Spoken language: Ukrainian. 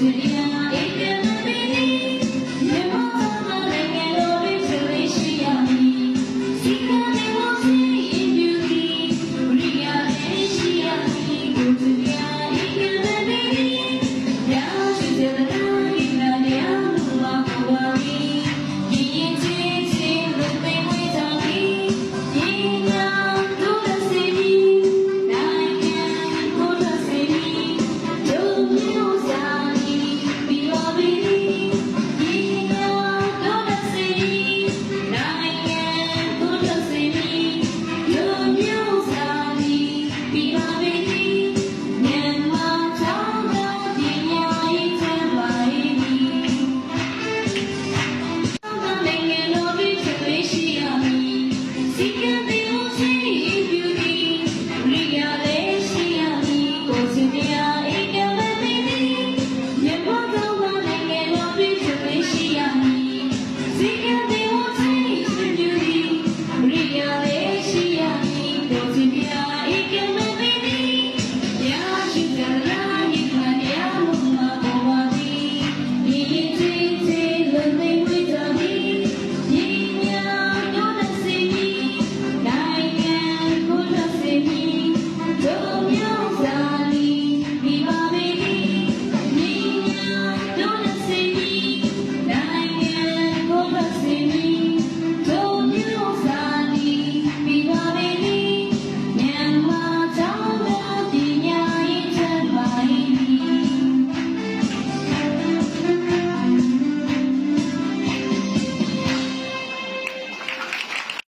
Yeah. I'll be Чи краяні краяну знаковані, і